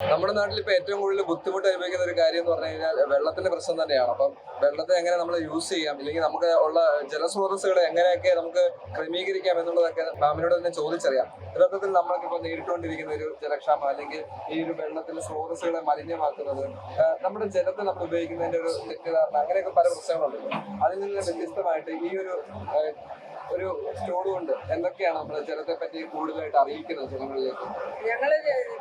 നമ്മുടെ നാട്ടിൽ ഇപ്പൊ ഏറ്റവും കൂടുതൽ ബുദ്ധിമുട്ട് അനുഭവിക്കുന്ന ഒരു കാര്യം എന്ന് പറഞ്ഞു കഴിഞ്ഞാൽ വെള്ളത്തിന്റെ പ്രശ്നം തന്നെയാണ്. അപ്പം വെള്ളത്തെ എങ്ങനെ നമ്മൾ യൂസ് ചെയ്യാം? ഇല്ലെങ്കിൽ നമുക്ക് ഉള്ള ജലസ്രോതസ്സുകളെ എങ്ങനെയൊക്കെ നമുക്ക് ക്രമീകരിക്കാം എന്നുള്ളതൊക്കെ മാമിനോട് തന്നെ ചോദിച്ചറിയാം. യഥാർത്ഥത്തിൽ നമ്മൾക്കിപ്പോൾ നേരിട്ടുകൊണ്ടിരിക്കുന്ന ഒരു ജലക്ഷാമം അല്ലെങ്കിൽ ഈ ഒരു വെള്ളത്തിന്റെ സ്രോതസ്സുകളെ മലിനമാക്കുന്നത് നമ്മുടെ ജലത്തെ നമ്മൾ ഉപയോഗിക്കുന്നതിന്റെ ഒരു തെറ്റിദ്ധാരണ അങ്ങനെയൊക്കെ പല പ്രശ്നങ്ങളുണ്ട്. അതിൽ നിന്ന് വ്യത്യസ്തമായിട്ട് ഈ ഒരു ഒരു സ്റ്റോർ കൊണ്ട് എന്തൊക്കെയാണ് നമ്മൾ ജലത്തെ പറ്റി കൂടുതലായിട്ട് അറിയിക്കുന്നത് ജനങ്ങളിലേക്ക്? ഞങ്ങൾ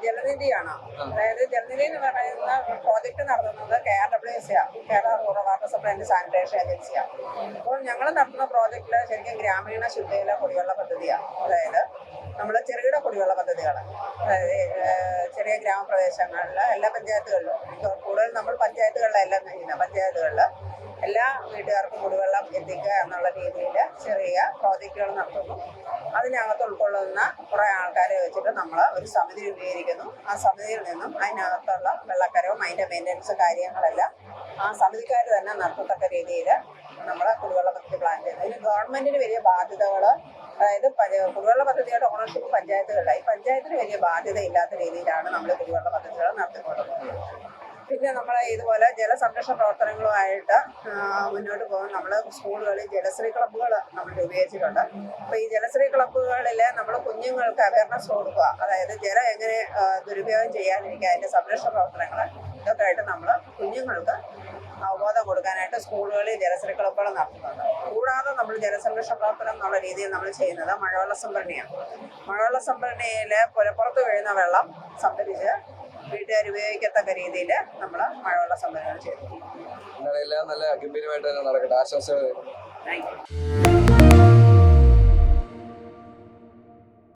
ജലനിധിയാണ്. അതായത് ജലനിധി എന്ന് പറയുന്ന പ്രോജക്ട് നടത്തുന്നത് K R W S Kerala rural water supply and sanitation ഏജൻസിയാണ് അപ്പോൾ ഞങ്ങൾ നടത്തുന്ന പ്രോജക്റ്റിൽ ശരിക്കും ഗ്രാമീണ ശുദ്ധജല കുടിവെള്ള പദ്ധതിയാണ് അതായത് നമ്മൾ ചെറുകിട കുടിവെള്ള പദ്ധതികൾ അതായത് ചെറിയ ഗ്രാമപ്രദേശങ്ങളിൽ എല്ലാ പഞ്ചായത്തുകളിലും. കൂടുതൽ നമ്മൾ പഞ്ചായത്തുകളിലെല്ലാം ചെയ്യുന്നത് പഞ്ചായത്തുകളിൽ എല്ലാ വീട്ടുകാർക്കും കുടിവെള്ളം എത്തിക്കുക എന്നുള്ള രീതിയിൽ ചെറിയ പ്രോജക്റ്റുകൾ നടത്തുന്നു. അതിനകത്ത് ഉൾക്കൊള്ളുന്ന കുറേ ആൾക്കാരെ വെച്ചിട്ട് നമ്മൾ ഒരു സമിതി രൂപീകരിക്കുന്നു. ആ സമിതിയിൽ നിന്നും അതിനകത്തുള്ള വെള്ളക്കരവും അതിന്റെ മെയിന്റനൻസ് കാര്യങ്ങളെല്ലാം ആ സമിതിക്കാർ തന്നെ നടത്തത്തക്ക രീതിയിൽ നമ്മൾ കുടിവെള്ള പദ്ധതി പ്ലാൻ ചെയ്യുന്നു. ഇതിന് ഗവൺമെന്റിന് വലിയ ബാധ്യതകൾ അതായത് കുടിവെള്ള പദ്ധതിയുടെ ഓണർഷിപ്പ് പഞ്ചായത്തുകളിലായി പഞ്ചായത്തിന് വലിയ ബാധ്യത ഇല്ലാത്ത രീതിയിലാണ് നമ്മൾ കുടിവെള്ള പദ്ധതികൾ നടത്തിക്കൊണ്ടുപോകുന്നത് പിന്നെ നമ്മൾ ഇതുപോലെ ജലസംരക്ഷണ പ്രവർത്തനങ്ങളുമായിട്ട് മുന്നോട്ട് പോകുന്ന നമ്മൾ സ്കൂളുകളിൽ ജലശ്രീ ക്ലബ്ബുകൾ നമ്മൾ രൂപീകരിച്ചിട്ടുണ്ട് അപ്പോൾ ഈ ജലശ്രീ ക്ലബ്ബുകളിൽ നമ്മൾ കുഞ്ഞുങ്ങൾക്ക് അവയർനെസ് കൊടുക്കുക. അതായത് ജലം എങ്ങനെ ദുരുപയോഗം ചെയ്യാതിരിക്കുക അതിന്റെ സംരക്ഷണ പ്രവർത്തനങ്ങൾ ഇതൊക്കെ ആയിട്ട് നമ്മൾ കുഞ്ഞുങ്ങൾക്ക് അവബോധം കൊടുക്കാനായിട്ട് സ്കൂളുകളിൽ ജലശ്രീ ക്ലബ്ബുകൾ നടത്തുന്നുണ്ട്. കൂടാതെ നമ്മൾ ജലസംരക്ഷണ പ്രവർത്തനം എന്നുള്ള രീതിയിൽ നമ്മൾ ചെയ്യുന്നത് മഴവെള്ള സംഭരണിയാണ്. മഴവെള്ള സംഭരണിയിൽ പുലപ്പുറത്ത് വീഴുന്ന വെള്ളം സംഭരിച്ച് വീട്ടുകാർ ഉപയോഗിക്കത്തക്ക രീതിയിൽ നമ്മൾ മഴവെള്ള സംഭരണം ചെയ്തു. നല്ല ഗംഭീരമായിട്ട് തന്നെ നടക്കട്ടെ. ആശംസകൾ. Thank you